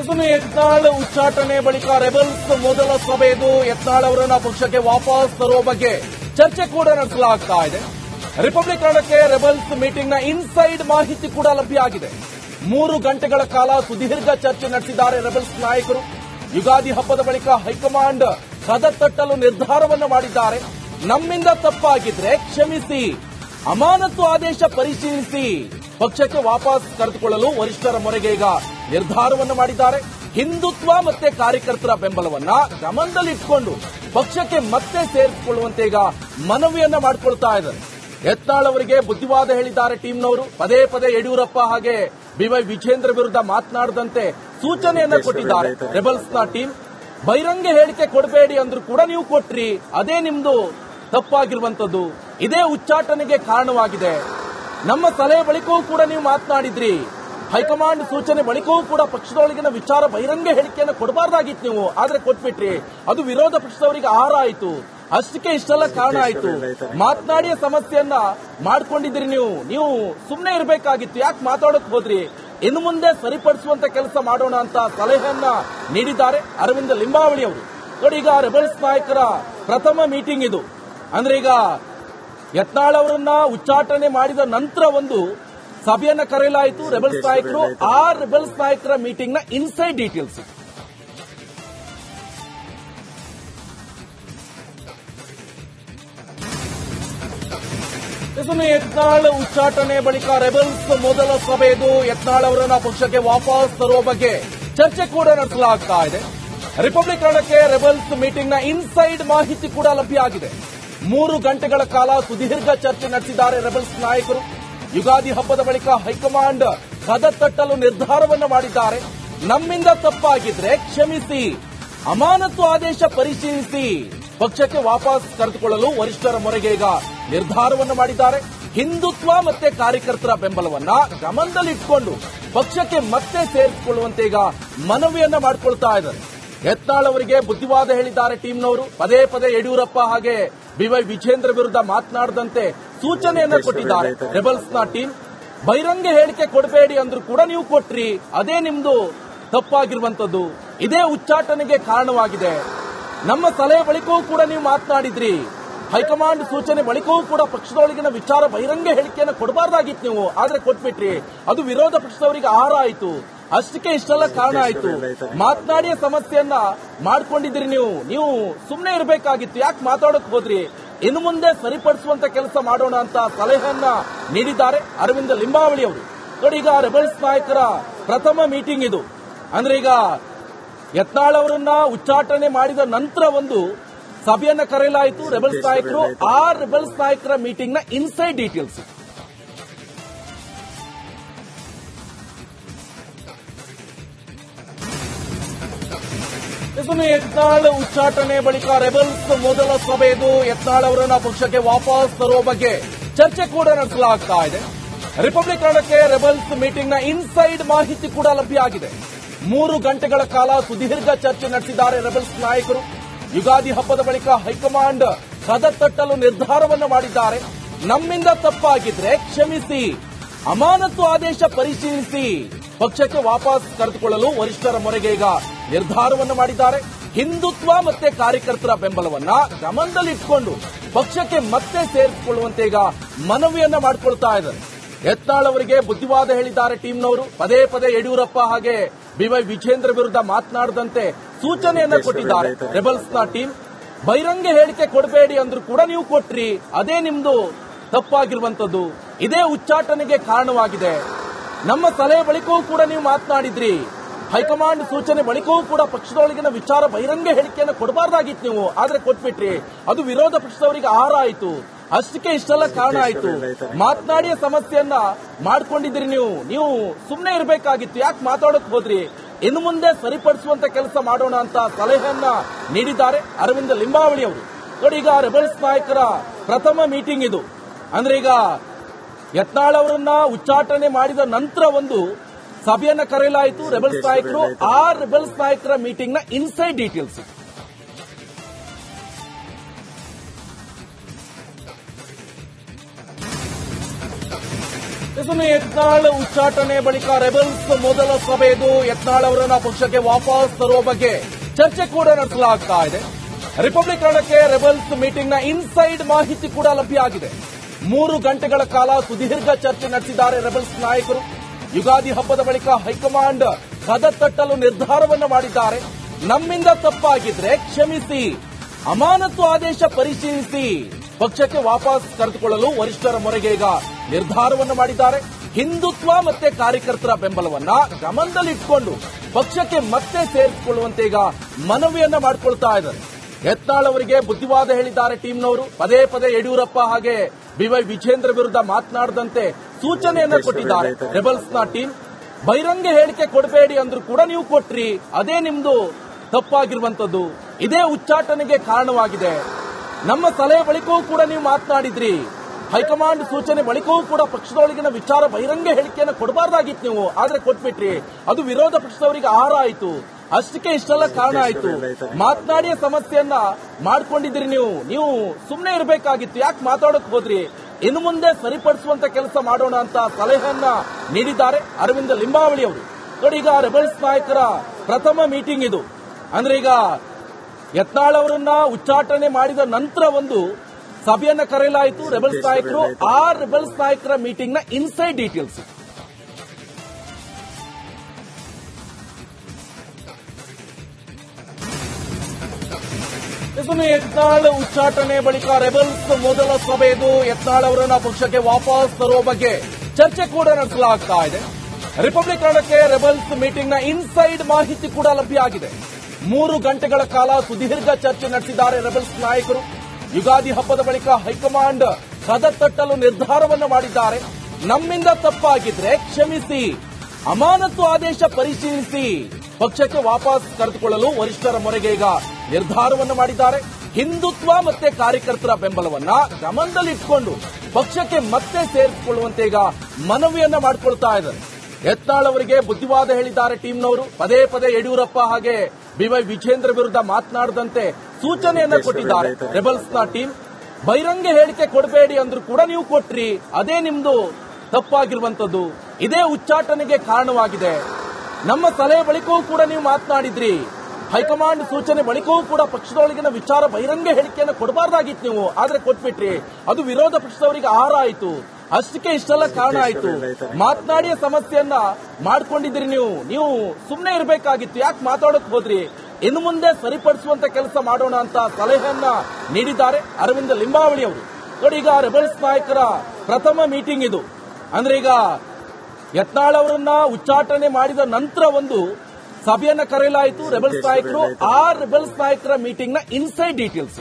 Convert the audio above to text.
ಇನ್ನು ಯತ್ನಾಳ್ ಉಚ್ಚಾಟನೆ ಬಳಿಕ ರೆಬಲ್ಸ್ ಮೊದಲ ಯತ್ನಾಳ್ ಅವರನ್ನ ಪಕ್ಷಕ್ಕೆ ವಾಪಸ್ ತರುವ ಬಗ್ಗೆ ಚರ್ಚೆ ಕೂಡ ನಡೆಸಲಾಗ್ತಾ ಇದೆ. ರಿಪಬ್ಲಿಕ್ ಕಾರಣಕ್ಕೆ ರೆಬಲ್ಸ್ ಮೀಟಿಂಗ್ನ ಇನ್ಸೈಡ್ ಮಾಹಿತಿ ಕೂಡ ಲಭ್ಯ ಆಗಿದೆ. ಮೂರು ಗಂಟೆಗಳ ಕಾಲ ಸುದೀರ್ಘ ಚರ್ಚೆ ನಡೆಸಿದ್ದಾರೆ ರೆಬಲ್ಸ್ ನಾಯಕರು. ಯುಗಾದಿ ಹಬ್ಬದ ಬಳಿಕ ಹೈಕಮಾಂಡ್ ಕದ ತಟ್ಟಲು ನಿರ್ಧಾರವನ್ನು ಮಾಡಿದ್ದಾರೆ. ನಮ್ಮಿಂದ ತಪ್ಪಾಗಿದ್ರೆ ಕ್ಷಮಿಸಿ ಅಮಾನತು ಆದೇಶ ಪರಿಶೀಲಿಸಿ, ಪಕ್ಷಕ್ಕೆ ವಾಪಸ್ ಕರೆದುಕೊಳ್ಳಲು ವರಿಷ್ಠರ ಮೊರೆಗೆ ಈಗ ನಿರ್ಧಾರವನ್ನು ಮಾಡಿದ್ದಾರೆ. ಹಿಂದುತ್ವ ಮತ್ತೆ ಕಾರ್ಯಕರ್ತರ ಬೆಂಬಲವನ್ನ ಗಮನದಲ್ಲಿಟ್ಟುಕೊಂಡು ಪಕ್ಷಕ್ಕೆ ಮತ್ತೆ ಸೇರಿಸಿಕೊಳ್ಳುವಂತೆ ಈಗ ಮನವಿಯನ್ನ ಮಾಡಿಕೊಳ್ತಾ ಇದ್ದಾರೆ. ಯತ್ನಾಳ್ ಅವರಿಗೆ ಬುದ್ಧಿವಾದ ಹೇಳಿದ್ದಾರೆ ಟೀಮ್ನವರು. ಪದೇ ಪದೇ ಯಡಿಯೂರಪ್ಪ ಹಾಗೆ ಬಿವೈ ವಿಜೇಂದ್ರ ವಿರುದ್ಧ ಮಾತನಾಡದಂತೆ ಸೂಚನೆಯನ್ನ ಕೊಟ್ಟಿದ್ದಾರೆ ರೆಬಲ್ಸ್ನ ಟೀಮ್. ಬಹಿರಂಗ ಹೇಳಿಕೆ ಕೊಡಬೇಡಿ ಅಂದ್ರೂ ಕೂಡ ನೀವು ಕೊಟ್ರಿ. ಅದೇ ನಿಮ್ದು ತಪ್ಪಾಗಿರುವಂತದ್ದು ಇದೇ ಉಚ್ಚಾಟನೆಗೆ ಕಾರಣವಾಗಿದೆ. ನಮ್ಮ ಸಲಹೆ ಬಳಿಕವೂ ಕೂಡ ನೀವು ಮಾತನಾಡಿದ್ರಿ. ಹೈಕಮಾಂಡ್ ಸೂಚನೆ ಬಳಿಕವೂ ಕೂಡ ಪಕ್ಷದೊಳಗಿನ ವಿಚಾರ ಬಹಿರಂಗ ಹೇಳಿಕೆಯನ್ನು ಕೊಡಬಾರ್ದಾಗಿತ್ತು ನೀವು. ಆದ್ರೆ ಕೊಟ್ಬಿಟ್ರಿ. ಅದು ವಿರೋಧ ಪಕ್ಷದವರಿಗೆ ಆಹಾರ ಆಯಿತು. ಅಷ್ಟಕ್ಕೆ ಇಷ್ಟೆಲ್ಲ ಕಾರಣ ಆಯ್ತು. ಮಾತನಾಡಿಯ ಸಮಸ್ಯೆಯನ್ನ ಮಾಡ್ಕೊಂಡಿದ್ರಿ ನೀವು. ನೀವು ಸುಮ್ಮನೆ ಇರಬೇಕಾಗಿತ್ತು. ಯಾಕೆ ಮಾತಾಡಕ್ ಹೋದ್ರಿ? ಇನ್ನು ಮುಂದೆ ಸರಿಪಡಿಸುವಂತ ಕೆಲಸ ಮಾಡೋಣ ಅಂತ ಸಲಹೆಯನ್ನ ನೀಡಿದ್ದಾರೆ ಅರವಿಂದ ಲಿಂಬಾವಳಿ ಅವರು. ನೋಡಿ ಈಗ ರೆಬಲ್ಸ್ ನಾಯಕರ ಪ್ರಥಮ ಮೀಟಿಂಗ್ ಇದು. ಅಂದ್ರೆ ಈಗ ಯತ್ನಾಳ್ ಅವರನ್ನ ಉಚ್ಚಾಟನೆ ಮಾಡಿದ ನಂತರ ಒಂದು ಸಭೆಯನ್ನ ಕರೆಯಲಾಯಿತು ರೆಬಲ್ಸ್ ನಾಯಕರು ಆ ರೆಬಲ್ಸ್ ನಾಯಕರ ಮೀಟಿಂಗ್ನ ಇನ್ಸೈಡ್ ಡೀಟೇಲ್ಸ್ ಇದನ್ನು ಯತ್ನಾಳ್ ಉಚ್ಚಾಟನೆ ಬಳಿಕ ರೆಬಲ್ಸ್ ಮೊದಲ ಸಭೆದು ಯತ್ನಾಳ್ ಅವರನ್ನ ಪಕ್ಷಕ್ಕೆ ವಾಪಸ್ ತರುವ ಬಗ್ಗೆ ಚರ್ಚೆ ಕೂಡ ನಡೆಸಲಾಗ್ತಾ ಇದೆ. ರಿಪಬ್ಲಿಕ್ ರಿಪಬ್ಲಿಕನಕ್ಕೆ ರೆಬಲ್ಸ್ ಮೀಟಿಂಗ್ನ ಇನ್ಸೈಡ್ ಮಾಹಿತಿ ಕೂಡ ಲಭ್ಯ ಆಗಿದೆ. ಮೂರು ಗಂಟೆಗಳ ಕಾಲ ಸುದೀರ್ಘ ಚರ್ಚೆ ನಡೆಸಿದ್ದಾರೆ ರೆಬಲ್ಸ್ ನಾಯಕರು. ಯುಗಾದಿ ಹಬ್ಬದ ಬಳಿಕ ಹೈಕಮಾಂಡ್ ಕದ ತಟ್ಟಲು ನಿರ್ಧಾರವನ್ನು ಮಾಡಿದ್ದಾರೆ. ನಮ್ಮಿಂದ ತಪ್ಪಾಗಿದ್ರೆ ಕ್ಷಮಿಸಿ. ಅಮಾನತು ಆದೇಶ ಪರಿಶೀಲಿಸಿ. ಪಕ್ಷಕ್ಕೆ ವಾಪಸ್ ಕರೆದುಕೊಳ್ಳಲು ವರಿಷ್ಠರ ಮೊರೆಗೆ ಈಗ ನಿರ್ಧಾರವನ್ನು ಮಾಡಿದ್ದಾರೆ. ಹಿಂದುತ್ವ ಮತ್ತೆ ಕಾರ್ಯಕರ್ತರ ಬೆಂಬಲವನ್ನ ಗಮನದಲ್ಲಿಟ್ಟುಕೊಂಡು ಪಕ್ಷಕ್ಕೆ ಮತ್ತೆ ಸೇರಿಸಿಕೊಳ್ಳುವಂತೆ ಈಗ ಮನವಿಯನ್ನ ಮಾಡಿಕೊಳ್ತಾ ಇದ್ದಾರೆ. ಯತ್ನಾಳ್ ಅವರಿಗೆ ಬುದ್ಧಿವಾದ ಹೇಳಿದ್ದಾರೆ ಟೀಮ್ನವರು. ಪದೇ ಪದೇ ಯಡಿಯೂರಪ್ಪ ಹಾಗೆ ಬಿವೈ ವಿಜೇಂದ್ರ ವಿರುದ್ಧ ಮಾತನಾಡದಂತೆ ಸೂಚನೆಯನ್ನ ಕೊಟ್ಟಿದ್ದಾರೆ ರೆಬಲ್ಸ್ನ ಟೀಮ್. ಬಹಿರಂಗ ಹೇಳಿಕೆ ಕೊಡಬೇಡಿ ಅಂದ್ರೂ ಕೂಡ ನೀವು ಕೊಟ್ರಿ. ಅದೇ ನಿಮ್ದು ತಪ್ಪಾಗಿರುವಂತದ್ದು ಇದೇ ಉಚ್ಚಾಟನೆಗೆ ಕಾರಣವಾಗಿದೆ. ನಮ್ಮ ಸಲಹೆ ಬಳಿಕವೂ ಕೂಡ ನೀವು ಮಾತನಾಡಿದ್ರಿ. ಹೈಕಮಾಂಡ್ ಸೂಚನೆ ಬಳಿಕವೂ ಕೂಡ ಪಕ್ಷದೊಳಗಿನ ವಿಚಾರ ಬಹಿರಂಗ ಹೇಳಿಕೆಯನ್ನು ಕೊಡಬಾರ್ದಾಗಿತ್ತು ನೀವು. ಆದ್ರೆ ಕೊಟ್ಬಿಟ್ರಿ. ಅದು ವಿರೋಧ ಪಕ್ಷದವರಿಗೆ ಆಹಾರ ಆಯಿತು. ಅಷ್ಟಕ್ಕೆ ಇಷ್ಟೆಲ್ಲ ಕಾರಣ ಆಯ್ತು. ಮಾತನಾಡಿಯ ಸಮಸ್ಯೆಯನ್ನ ಮಾಡ್ಕೊಂಡಿದ್ರಿ ನೀವು. ನೀವು ಸುಮ್ಮನೆ ಇರಬೇಕಾಗಿತ್ತು. ಯಾಕೆ ಮಾತಾಡಕ್ ಹೋದ್ರಿ? ಇನ್ನು ಮುಂದೆ ಸರಿಪಡಿಸುವಂತ ಕೆಲಸ ಮಾಡೋಣ ಅಂತ ಸಲಹೆಯನ್ನ ನೀಡಿದ್ದಾರೆ ಅರವಿಂದ ಲಿಂಬಾವಳಿ ಅವರು. ನೋಡಿ ಈಗ ರೆಬಲ್ಸ್ ನಾಯಕರ ಪ್ರಥಮ ಮೀಟಿಂಗ್ ಇದು. ಅಂದ್ರೆ ಈಗ ಯತ್ನಾಳ್ ಅವರನ್ನ ಉಚ್ಚಾಟನೆ ಮಾಡಿದ ನಂತರ ಒಂದು ಸಭೆಯನ್ನ ಕರೆಯಲಾಯಿತು ರೆಬಲ್ಸ್ ನಾಯಕರು. ಆ ರೆಬಲ್ಸ್ ನಾಯಕರ ಮೀಟಿಂಗ್ನ ಇನ್ಸೈಡ್ ಡೀಟೇಲ್ಸ್. ಇನ್ನು ಯತ್ನಾಳ್ ಉಚ್ಚಾಟನೆ ಬಳಿಕ ರೆಬಲ್ಸ್ ಮೊದಲ ಯತ್ನಾಳ್ ಅವರನ್ನ ಪಕ್ಷಕ್ಕೆ ವಾಪಸ್ ತರುವ ಬಗ್ಗೆ ಚರ್ಚೆ ಕೂಡ ನಡೆಸಲಾಗ್ತಾ ಇದೆ. ರಿಪಬ್ಲಿಕನಕ್ಕೆ ರೆಬಲ್ಸ್ ಮೀಟಿಂಗ್ನ ಇನ್ಸೈಡ್ ಮಾಹಿತಿ ಕೂಡ ಲಭ್ಯ ಆಗಿದೆ. ಮೂರು ಗಂಟೆಗಳ ಕಾಲ ಸುದೀರ್ಘ ಚರ್ಚೆ ನಡೆಸಿದ್ದಾರೆ ರೆಬಲ್ಸ್ ನಾಯಕರು. ಯುಗಾದಿ ಹಬ್ಬದ ಬಳಿಕ ಹೈಕಮಾಂಡ್ ಕದ ತಟ್ಟಲು ನಿರ್ಧಾರವನ್ನು ಮಾಡಿದ್ದಾರೆ. ನಮ್ಮಿಂದ ತಪ್ಪಾಗಿದ್ರೆ ಕ್ಷಮಿಸಿ ಅಮಾನತು ಆದೇಶ ಪರಿಶೀಲಿಸಿ, ಪಕ್ಷಕ್ಕೆ ವಾಪಸ್ ಕರೆದುಕೊಳ್ಳಲು ವರಿಷ್ಠರ ಮೊರೆಗೆ ಈಗ ನಿರ್ಧಾರವನ್ನು ಮಾಡಿದ್ದಾರೆ. ಹಿಂದುತ್ವ ಮತ್ತೆ ಕಾರ್ಯಕರ್ತರ ಬೆಂಬಲವನ್ನ ಗಮನದಲ್ಲಿಟ್ಟುಕೊಂಡು ಪಕ್ಷಕ್ಕೆ ಮತ್ತೆ ಸೇರಿಸಿಕೊಳ್ಳುವಂತೆ ಈಗ ಮನವಿಯನ್ನ ಮಾಡಿಕೊಳ್ತಾ ಇದ್ದಾರೆ. ಯತ್ನಾಳ್ ಅವರಿಗೆ ಬುದ್ಧಿವಾದ ಹೇಳಿದ್ದಾರೆ ಟೀಮ್ನವರು. ಪದೇ ಪದೇ ಯಡಿಯೂರಪ್ಪ ಹಾಗೆ ಬಿವೈ ವಿಜೇಂದ್ರ ವಿರುದ್ಧ ಮಾತನಾಡದಂತೆ ಸೂಚನೆಯನ್ನ ಕೊಟ್ಟಿದ್ದಾರೆ ರೆಬಲ್ಸ್ನ ಟೀಮ್. ಬಹಿರಂಗ ಹೇಳಿಕೆ ಕೊಡಬೇಡಿ ಅಂದ್ರೂ ಕೂಡ ನೀವು ಕೊಟ್ರಿ. ಅದೇ ನಿಮ್ದು ತಪ್ಪಾಗಿರುವಂತದ್ದು ಇದೇ ಉಚ್ಚಾಟನೆಗೆ ಕಾರಣವಾಗಿದೆ. ನಮ್ಮ ಸಲಹೆ ಬಳಿಕವೂ ಕೂಡ ನೀವು ಮಾತನಾಡಿದ್ರಿ. ಹೈಕಮಾಂಡ್ ಸೂಚನೆ ಬಳಿಕವೂ ಕೂಡ ಪಕ್ಷದೊಳಗಿನ ವಿಚಾರ ಬಹಿರಂಗ ಹೇಳಿಕೆಯನ್ನು ಕೊಡಬಾರ್ದಾಗಿತ್ತು ನೀವು. ಆದ್ರೆ ಕೊಟ್ಬಿಟ್ರಿ. ಅದು ವಿರೋಧ ಪಕ್ಷದವರಿಗೆ ಆಹಾರ ಆಯಿತು. ಅಷ್ಟಕ್ಕೆ ಇಷ್ಟೆಲ್ಲ ಕಾರಣ ಆಯ್ತು. ಮಾತನಾಡಿಯ ಸಮಸ್ಯೆಯನ್ನ ಮಾಡ್ಕೊಂಡಿದ್ರಿ ನೀವು. ನೀವು ಸುಮ್ಮನೆ ಇರಬೇಕಾಗಿತ್ತು. ಯಾಕೆ ಮಾತಾಡಕ್ ಹೋದ್ರಿ? ಇನ್ನು ಮುಂದೆ ಸರಿಪಡಿಸುವಂತ ಕೆಲಸ ಮಾಡೋಣ ಅಂತ ಸಲಹೆಯನ್ನ ನೀಡಿದ್ದಾರೆ ಅರವಿಂದ ಲಿಂಬಾವಳಿ ಅವರು. ನೋಡಿ ಈಗ ರೆಬಲ್ಸ್ ನಾಯಕರ ಪ್ರಥಮ ಮೀಟಿಂಗ್ ಇದು. ಅಂದ್ರೆ ಈಗ ಯತ್ನಾಳ್ ಅವರನ್ನ ಉಚ್ಚಾಟನೆ ಮಾಡಿದ ನಂತರ ಒಂದು ಸಭೆಯನ್ನ ಕರೆಯಲಾಯಿತು ರೆಬಲ್ಸ್ ನಾಯಕರು ಆ ರೆಬಲ್ಸ್ ನಾಯಕರ ಮೀಟಿಂಗ್ನ ಇನ್ಸೈಡ್ ಡೀಟೇಲ್ಸ್ ಇದನ್ನು ಯತ್ನಾಳ್ ಉಚ್ಚಾಟನೆ ಬಳಿಕ ರೆಬಲ್ಸ್ ಮೊದಲ ಸಭೆದು ಯತ್ನಾಳ್ ಅವರನ್ನ ಪಕ್ಷಕ್ಕೆ ವಾಪಸ್ ತರುವ ಬಗ್ಗೆ ಚರ್ಚೆ ಕೂಡ ನಡೆಸಲಾಗ್ತಾ ಇದೆ. ರಿಪಬ್ಲಿಕ್ ಕನ್ನಡಕ್ಕೆ ರೆಬಲ್ಸ್ ಮೀಟಿಂಗ್ನ ಇನ್ಸೈಡ್ ಮಾಹಿತಿ ಕೂಡ ಲಭ್ಯ ಆಗಿದೆ. ಮೂರು ಗಂಟೆಗಳ ಕಾಲ ಸುದೀರ್ಘ ಚರ್ಚೆ ನಡೆಸಿದ್ದಾರೆ ರೆಬಲ್ಸ್ ನಾಯಕರು. ಯುಗಾದಿ ಹಬ್ಬದ ಬಳಿಕ ಹೈಕಮಾಂಡ್ ಕದ ತಟ್ಟಲು ನಿರ್ಧಾರವನ್ನು ಮಾಡಿದ್ದಾರೆ. ನಮ್ಮಿಂದ ತಪ್ಪಾಗಿದ್ರೆ ಕ್ಷಮಿಸಿ. ಅಮಾನತು ಆದೇಶ ಪರಿಶೀಲಿಸಿ. ಪಕ್ಷಕ್ಕೆ ವಾಪಸ್ ಕರೆದುಕೊಳ್ಳಲು ವರಿಷ್ಠರ ಮೊರೆಗೆ ಈಗ ನಿರ್ಧಾರವನ್ನು ಮಾಡಿದ್ದಾರೆ. ಹಿಂದುತ್ವ ಮತ್ತೆ ಕಾರ್ಯಕರ್ತರ ಬೆಂಬಲವನ್ನ ಗಮನದಲ್ಲಿಟ್ಟುಕೊಂಡು ಪಕ್ಷಕ್ಕೆ ಮತ್ತೆ ಸೇರಿಸಿಕೊಳ್ಳುವಂತೆ ಈಗ ಮನವಿಯನ್ನ ಮಾಡಿಕೊಳ್ತಾ ಇದ್ದಾರೆ. ಯತ್ನಾಳ್ ಅವರಿಗೆ ಬುದ್ಧಿವಾದ ಹೇಳಿದ್ದಾರೆ ಟೀಮ್ನವರು. ಪದೇ ಪದೇ ಯಡಿಯೂರಪ್ಪ ಹಾಗೆ ಬಿವೈ ವಿಜೇಂದ್ರ ವಿರುದ್ಧ ಮಾತನಾಡದಂತೆ ಸೂಚನೆಯನ್ನ ಕೊಟ್ಟಿದ್ದಾರೆ ರೆಬಲ್ಸ್ನ ಟೀಮ್. ಬಹಿರಂಗ ಹೇಳಿಕೆ ಕೊಡಬೇಡಿ ಅಂದ್ರೂ ಕೂಡ ನೀವು ಕೊಟ್ರಿ. ಅದೇ ನಿಮ್ದು ತಪ್ಪಾಗಿರುವಂತದ್ದು ಇದೇ ಉಚ್ಚಾಟನೆಗೆ ಕಾರಣವಾಗಿದೆ. ನಮ್ಮ ಸಲಹೆ ಬಳಿಕವೂ ಕೂಡ ನೀವು ಮಾತನಾಡಿದ್ರಿ. ಹೈಕಮಾಂಡ್ ಸೂಚನೆ ಬಳಿಕವೂ ಕೂಡ ಪಕ್ಷದೊಳಗಿನ ವಿಚಾರ ಬಹಿರಂಗ ಹೇಳಿಕೆಯನ್ನು ಕೊಡಬಾರ್ದಾಗಿತ್ತು ನೀವು. ಆದ್ರೆ ಕೊಟ್ಬಿಟ್ರಿ. ಅದು ವಿರೋಧ ಪಕ್ಷದವರಿಗೆ ಆಹಾರ ಆಯ್ತು. ಅಷ್ಟಕ್ಕೆ ಇಷ್ಟೆಲ್ಲ ಕಾರಣ ಆಯ್ತು. ಮಾತನಾಡಿಯ ಸಮಸ್ಯೆಯನ್ನ ಮಾಡ್ಕೊಂಡಿದ್ರಿ ನೀವು. ನೀವು ಸುಮ್ಮನೆ ಇರಬೇಕಾಗಿತ್ತು. ಯಾಕೆ ಮಾತಾಡಕ್ ಹೋದ್ರಿ? ಇನ್ನು ಮುಂದೆ ಸರಿಪಡಿಸುವಂತ ಕೆಲಸ ಮಾಡೋಣ ಅಂತ ಸಲಹೆಯನ್ನ ನೀಡಿದ್ದಾರೆ ಅರವಿಂದ ಲಿಂಬಾವಳಿ ಅವರು. ನೋಡಿ ಈಗ ರೆಬಲ್ಸ್ ನಾಯಕರ ಪ್ರಥಮ ಮೀಟಿಂಗ್ ಇದು. ಅಂದ್ರೆ ಈಗ ಯತ್ನಾಳ್ ಅವರನ್ನ ಉಚ್ಚಾಟನೆ ಮಾಡಿದ ನಂತರ ಒಂದು ಸಭೆಯನ್ನ ಕರೆಯಲಾಯಿತು ರೆಬಲ್ಸ್ ನಾಯಕರು. ಆ ರೆಬಲ್ಸ್ ನಾಯಕರ ಮೀಟಿಂಗ್ನ ಇನ್ಸೈಡ್ ಡೀಟೇಲ್ಸ್. ಇನ್ನು ಯತ್ನಾಳ್ ಉಚ್ಚಾಟನೆ ಬಳಿಕ ರೆಬಲ್ಸ್ ಮೊದಲ ಯತ್ನಾಳ್ ಅವರನ್ನ ಪಕ್ಷಕ್ಕೆ ವಾಪಸ್ ತರುವ ಬಗ್ಗೆ ಚರ್ಚೆ ಕೂಡ ನಡೆಸಲಾಗ್ತಾ ಇದೆ. ರಿಪಬ್ಲಿಕ್ ಕನ್ನಡಕ್ಕೆ ರೆಬಲ್ಸ್ ಮೀಟಿಂಗ್ನ ಇನ್ಸೈಡ್ ಮಾಹಿತಿ ಕೂಡ ಲಭ್ಯ ಆಗಿದೆ. ಮೂರು ಗಂಟೆಗಳ ಕಾಲ ಸುದೀರ್ಘ ಚರ್ಚೆ ನಡೆಸಿದ್ದಾರೆ ರೆಬಲ್ಸ್ ನಾಯಕರು. ಯುಗಾದಿ ಹಬ್ಬದ ಬಳಿಕ ಹೈಕಮಾಂಡ್ ಕದ ತಟ್ಟಲು ನಿರ್ಧಾರವನ್ನು ಮಾಡಿದ್ದಾರೆ. ನಮ್ಮಿಂದ ತಪ್ಪಾಗಿದ್ರೆ ಕ್ಷಮಿಸಿ ಅಮಾನತು ಆದೇಶ ಪರಿಶೀಲಿಸಿ, ಪಕ್ಷಕ್ಕೆ ವಾಪಸ್ ಕರೆದುಕೊಳ್ಳಲು ವರಿಷ್ಠರ ಮೊರೆಗೆ ಈಗ ನಿರ್ಧಾರವನ್ನು ಮಾಡಿದ್ದಾರೆ. ಹಿಂದುತ್ವ ಮತ್ತೆ ಕಾರ್ಯಕರ್ತರ ಬೆಂಬಲವನ್ನ ಗಮನದಲ್ಲಿಟ್ಟುಕೊಂಡು ಪಕ್ಷಕ್ಕೆ ಮತ್ತೆ ಸೇರಿಸಿಕೊಳ್ಳುವಂತೆ ಈಗ ಮನವಿಯನ್ನ ಮಾಡಿಕೊಳ್ತಾ ಇದ್ದಾರೆ. ಯತ್ನಾಳ್ ಅವರಿಗೆ ಬುದ್ಧಿವಾದ ಹೇಳಿದ್ದಾರೆ ಟೀಮ್ನವರು. ಪದೇ ಪದೇ ಯಡಿಯೂರಪ್ಪ ಹಾಗೆ ಬಿವೈ ವಿಜೇಂದ್ರ ವಿರುದ್ಧ ಮಾತನಾಡದಂತೆ ಸೂಚನೆಯನ್ನ ಕೊಟ್ಟಿದ್ದಾರೆ ರೆಬಲ್ಸ್ನ ಟೀಮ್. ಬಹಿರಂಗ ಹೇಳಿಕೆ ಕೊಡಬೇಡಿ ಅಂದ್ರೂ ಕೂಡ ನೀವು ಕೊಟ್ರಿ. ಅದೇ ನಿಮ್ದು ತಪ್ಪಾಗಿರುವಂತದ್ದು ಇದೇ ಉಚ್ಚಾಟನೆಗೆ ಕಾರಣವಾಗಿದೆ. ನಮ್ಮ ಸಲಹೆ ಬಳಿಕವೂ ಕೂಡ ನೀವು ಮಾತನಾಡಿದ್ರಿ. ಹೈಕಮಾಂಡ್ ಸೂಚನೆ ಬಳಿಕವೂ ಕೂಡ ಪಕ್ಷದೊಳಗಿನ ವಿಚಾರ ಬಹಿರಂಗ ಹೇಳಿಕೆಯನ್ನು ಕೊಡಬಾರ್ದಾಗಿತ್ತು ನೀವು. ಆದ್ರೆ ಕೊಟ್ಬಿಟ್ರಿ. ಅದು ವಿರೋಧ ಪಕ್ಷದವರಿಗೆ ಆಹಾರ ಆಯಿತು. ಅಷ್ಟಕ್ಕೆ ಇಷ್ಟೆಲ್ಲ ಕಾರಣ ಆಯ್ತು. ಮಾತನಾಡಿಯ ಸಮಸ್ಯೆಯನ್ನ ಮಾಡ್ಕೊಂಡಿದ್ರಿ ನೀವು. ನೀವು ಸುಮ್ಮನೆ ಇರಬೇಕಾಗಿತ್ತು. ಯಾಕೆ ಮಾತಾಡಕ್ ಹೋದ್ರಿ? ಇನ್ನು ಮುಂದೆ ಸರಿಪಡಿಸುವಂತ ಕೆಲಸ ಮಾಡೋಣ ಅಂತ ಸಲಹೆಯನ್ನ ನೀಡಿದ್ದಾರೆ ಅರವಿಂದ ಲಿಂಬಾವಳಿ ಅವರು. ನೋಡಿ ಈಗ ರೆಬಲ್ಸ್ ನಾಯಕರ ಪ್ರಥಮ ಮೀಟಿಂಗ್ ಇದು. ಅಂದ್ರೆ ಈಗ ಯತ್ನಾಳ್ ಅವರನ್ನ ಉಚ್ಚಾಟನೆ ಮಾಡಿದ ನಂತರ ಒಂದು ಸಭೆಯನ್ನ ಕರೆಯಲಾಯಿತು ರೆಬಲ್ಸ್ ನಾಯಕರು ಆ ರೆಬಲ್ಸ್ ನಾಯಕರ ಮೀಟಿಂಗ್ನ ಇನ್ಸೈಡ್ ಡೀಟೇಲ್ಸ್